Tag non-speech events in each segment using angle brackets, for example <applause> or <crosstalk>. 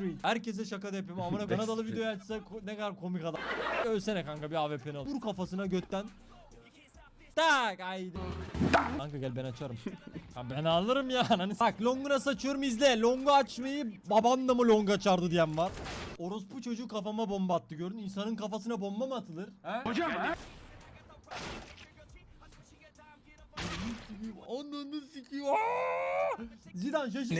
Backstreet. Herkese şaka da yapıyorum. Amına <laughs> Kanadalı video açsa ne kadar komik adam. Ölsene kanka bir AWP'ni al. Vur kafasına götten. Tak haydi. Kanka gel ben açarım. <laughs> Ha ben alırım ya ananı. Bak longuna saçıyorum izle. Longu açmayı baban da mı long açardı diyen var. Orospu çocuğu kafama bomba attı gördün. İnsanın kafasına bomba mı atılır? He? Hocam ha? Ananı sikeyim. Aa! Zidane şaşır.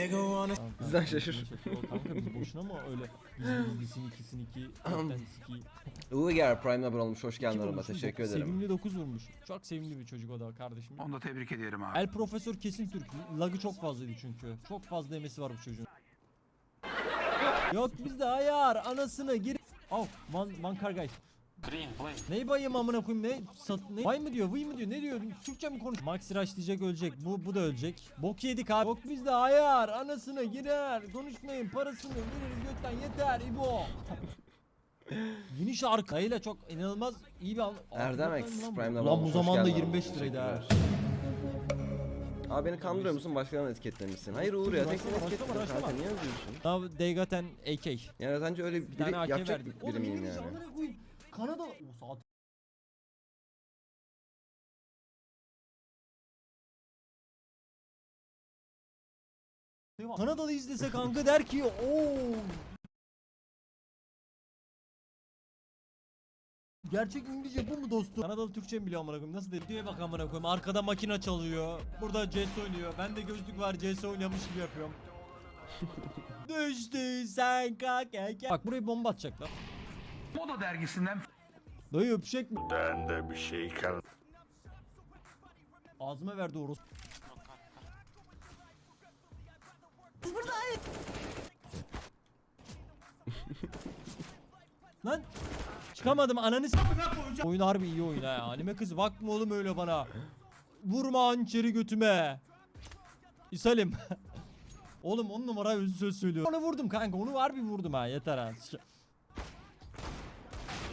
Kanka, Zidane şaşır. O Kanka biz boşuna mı öyle biz <laughs> bizlisin ikisin iki dörtten siki. Uğur Prime'la abone olmuş. Hoş geldin İki arama. Teşekkür ederim. Sevimli 9 vurmuş. Çok sevimli bir çocuk o da kardeşim. Onu da tebrik ediyorum abi. El profesör kesin Türk. Lagı çok fazlaydı çünkü. Çok fazla emesi var bu çocuğun. Yok bizde ayar anasını gir. Oh, one, one car guys. Neyi bayım amına koyayım ne? Sat, ne? Bay mı diyor, vıy mı diyor, ne diyor? Türkçe mi konuş? Maxi Rush diyecek ölecek. Bu bu da ölecek. Bok yedik abi. Yok bizde ayar anasını girer. Konuşmayın parasını veririz götten yeter İbo. Yeni şarkı. Dayıyla çok inanılmaz iyi bir an. Erdem X abone Lan bu zamanda geldin 25 arama. liraydı ha. Abi beni kandırıyor musun? Başkalarını etiketlemişsin. Hayır Uğur ya. Tek Başlama, seni etiketledim başlama, kanka. başlama. Niye yazıyorsun? Got an AK. Yani sence öyle Bir biri tane AK yapacak verdik. biri miyim İngilizce, yani? amına koyayım. Kanada o saat. Kanadalı izlese kanka <laughs> der ki ooo. Gerçek İngilizce bu mu dostum? Kanadalı Türkçe mi biliyor amına koyayım? Nasıl dedi? Diye bak amına koyayım. Arkada makina çalıyor. Burada CS oynuyor. Ben de gözlük var CS oynamış gibi yapıyorum. <laughs> Düştü sen kalk. Bak buraya bomba atacaklar. Moda dergisinden Dayı öpecek mi? Bende bir şey kal. Ağzıma verdi orospu. <laughs> Lan çıkamadım ananı s- Oyun harbi iyi oyun ha. Anime kız bakma oğlum öyle bana. Vurma hançeri götüme. İsalim. <laughs> oğlum on numara özü söz söylüyor. Onu vurdum kanka onu var bir vurdum ha yeter ha.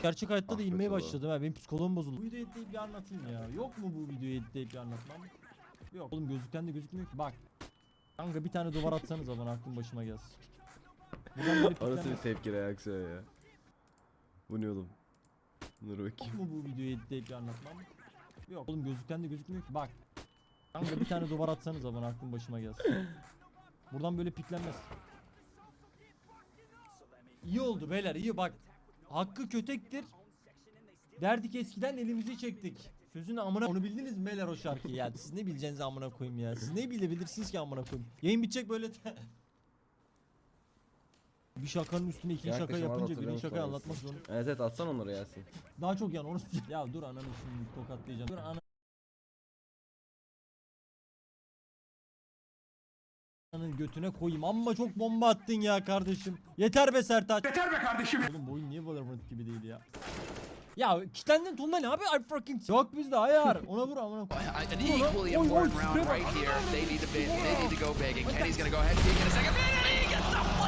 Gerçek hayatta da Ah inmeye Tolo. başladım ha benim psikoloğum bozuldu. Bu videoyu editleyip bir anlatayım ya. Yok mu bu videoyu editleyip bir anlatmam? Yok oğlum gözlükten de gözükmüyor ki bak. Kanka bir tane duvar atsanız bana aklım başıma gelsin. Buradan böyle O nasıl bir tepki reaksiyon ya? Bu ne oğlum? Yok bakayım. mu bu videoyu editleyip bir anlatmam? Yok oğlum gözlükten de gözükmüyor ki bak. Kanka bir tane duvar atsanız bana aklım başıma gelsin. Buradan böyle piklenmez. İyi oldu beyler iyi bak. Hakkı kötektir. Derdik eskiden elimizi çektik. Sözün amına onu bildiniz mi beyler o şarkıyı ya? Siz ne bileceğinizi amına koyayım ya. Siz ne bilebilirsiniz ki amına koyayım? Yayın bitecek böyle. <laughs> bir şakanın üstüne ikinci şaka Yaklaşım yapınca birinci şakayı orası? anlatmak zorunda. Evet evet atsan onları Yasin. Daha çok yan onu <laughs> Ya dur ananı şimdi tokatlayacağım. Dur ana Ananın götüne koyayım amma çok bomba attın ya kardeşim. Yeter be Sertaç. Yeter be kardeşim. Oğlum bu oyun niye Valorant gibi değil ya? Ya kilitlendin ne abi? I fucking Yok bizde ayar. Ona vur amına koy. An Vur ona. equally important round right here. They need to bid. They need to go big, and Kenny's gonna go ahead and peek in a second.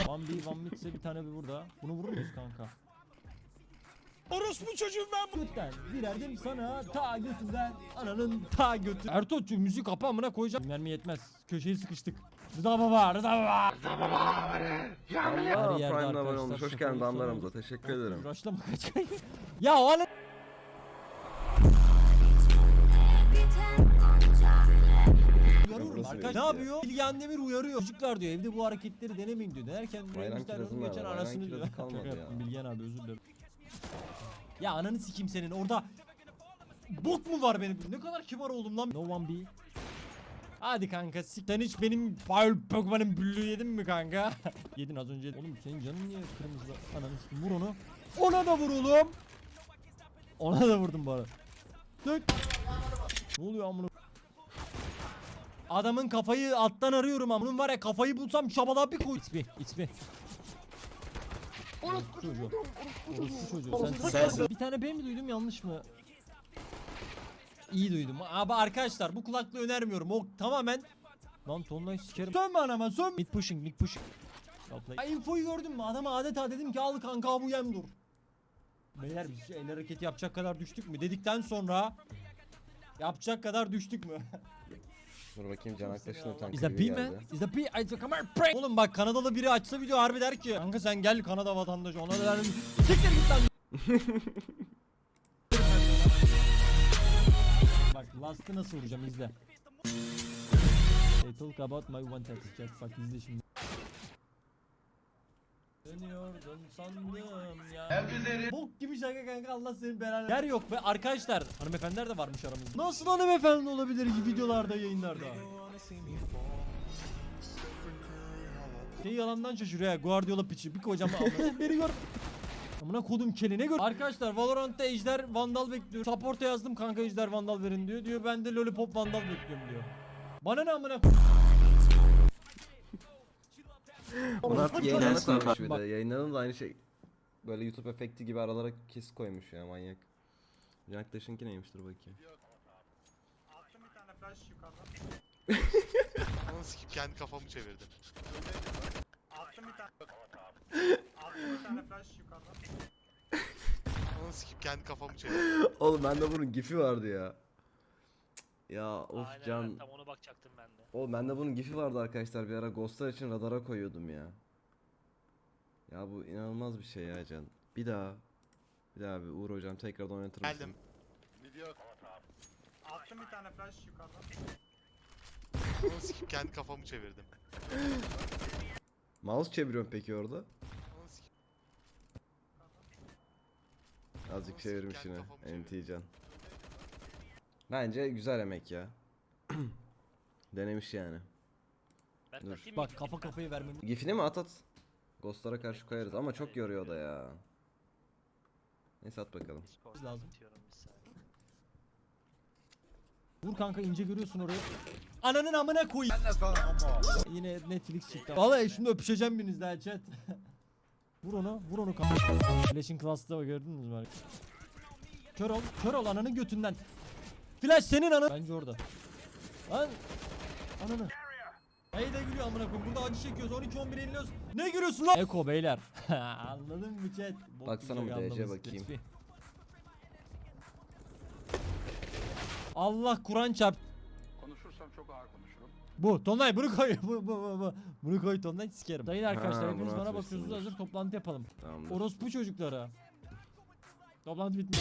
One B one midse bir tane bir burada. Bunu vurur muyuz kanka? Orospu çocuğum ben bu. Götten girerdim sana ta götünden ananın ta götü. Çünkü müzik kapı amına koyacağım. Mermi yetmez. Köşeyi sıkıştık. Rıza baba, Rıza baba. Allah yerde Prime'la abone arkadaşlar olmuş. Hoş geldin damlarımıza. Teşekkür ederim. Raşlama kaç <laughs> Ya o ala... Uyarıyorum Burası arkadaş. evet Ne ya. yapıyor? Bilge Andemir uyarıyor. Çocuklar diyor evde bu hareketleri denemeyin diyor. Derken Bayram kirazım geçen bayram anasını diyor. kirazı kalmadı Şaka ya. yaptım, Bilgehan abi özür dilerim. Ya ananı sikeyim senin orada bot mu var benim? Ne kadar kibar oldum lan. No one be. Hadi kanka sik. Sen hiç benim Fire Pokemon'ın büllüğü yedin mi kanka? <laughs> Yedin az önce. Oğlum senin canın niye kırmızı? Ananı sikeyim vur onu. Ona da vur oğlum. Ona da vurdum bana. Dök. Ne oluyor amına? Adamın kafayı alttan arıyorum ama bunun var ya kafayı bulsam şabala bir koy. İt's me. Orospu çocuğu. Orospu çocuğu. Sen, sen, bir tane ben mi duydum yanlış mı? İyi duydum. Abi arkadaşlar bu kulaklığı önermiyorum. O tamamen Lan tonlayı sikerim. Sönme anama sön. Mid pushing, mid pushing. Ya infoyu gördün mü? Adama adeta dedim ki al kanka bu yem dur. Beyler biz el hareketi yapacak kadar düştük mü dedikten sonra yapacak kadar düştük mü? <laughs> Dur bakayım Can Aktaş'ın utan that klibi P man? geldi. That P? I come prank. Oğlum bak Kanadalı biri açsa video harbi der ki Kanka sen gel Kanada vatandaşı ona der Siktir git lan <laughs> Bak Last'ı nasıl vuracağım izle They talk about my one text chat bak izle şimdi Dönüyordun sandım ya. Bok gibi şaka kanka Allah senin belanı Yer yok be. Arkadaşlar Hanımefendiler de varmış aramızda. Nasıl hanımefendi olabilir ki videolarda yayınlarda? Şey yalandan şaşırıyor ya Guardiola piçi. Bir kocam <laughs> Beni gör. Amına kodum keline gör Arkadaşlar Valorant'ta Ejder Vandal bekliyor. Support'a yazdım kanka Ejder Vandal verin diyor. Diyor ben de Lollipop Vandal bekliyorum diyor. Bana ne amına Bunu artık yayınlarına koymuş bir de. Yayınlarına da aynı şey. Böyle YouTube efekti gibi aralara kes koymuş ya manyak. Can Aktaş'ınki neymiştir bakayım. Ananı sikip kendi kafamı çevirdim. Ananı sikip kendi kafamı çevirdim. Oğlum bende bunun gifi vardı ya. Ya of Aynen Can. tam ona bakacaktım ben de. Oğlum bende bunun gifi vardı arkadaşlar bir ara Ghostlar için radara koyuyordum ya. Ya bu inanılmaz bir şey ya Can. Bir daha. Bir daha bir Uğur hocam tekrardan oynatır mısın? Geldim. Ananı sikip kendi kafamı çevirdim. Mouse çeviriyorum peki orada. Sikip Azıcık Mouse çevirmiş kendi yine. kafamı çevirdim. NT Can. Bence güzel emek ya. <clears throat> Denemiş yani. Ben Dur. takayım Bak kafa kafayı vermem Gifini mi at at? Ghostlara karşı koyarız ama çok yoruyor da ya. Neyse at bakalım. Discord'dan lazım. atıyorum bir saniye. Vur kanka ince görüyorsun orayı. Ananın amına koy. Yine Netflix çıktı. Vallahi şimdi öpüşeceğim birinizle ha chat. <laughs> vur onu, vur onu kanka. Flash'in class'ta gördünüz mü? Kör ol, kör ol ananın götünden. Flash senin anın. Bence orada. Lan ananı. Hey de gülüyor amına koyayım. Burada acı çekiyoruz. 12 11 yeniliyoruz. Ne gülüyorsun lan? Eko beyler. <laughs> <laughs> Anladın mı chat? Bok Baksana bir DC bakayım. Lütfi. Allah Kur'an çarp. Konuşursam çok ağır konuşurum. Bu Tonlay bunu koy. <laughs> Bu, bu, bu, bu. Bunu koy Tonlay sikerim. Sayın arkadaşlar Ha, hepiniz bunu bana atmışsın, bakıyorsunuz hazır toplantı yapalım. Tamamdır. Orospu çocuklara. Toplantı bitmiş.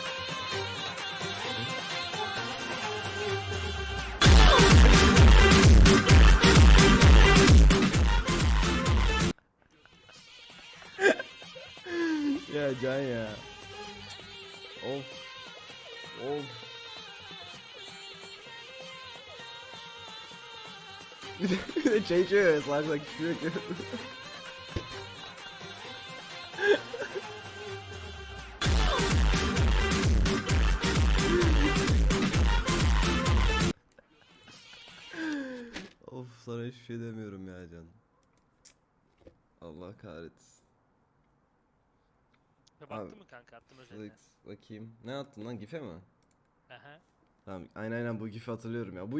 bir de, bir de çay içiyor ya salak içiyor ki. of sana hiçbir şey demiyorum ya Can. Allah kahretsin. Ya Baktın Abi, mı kanka attım özelden. Bakayım. Ne attın lan gife mi? Aha. Tamam aynen aynen bu gifi hatırlıyorum ya. Bu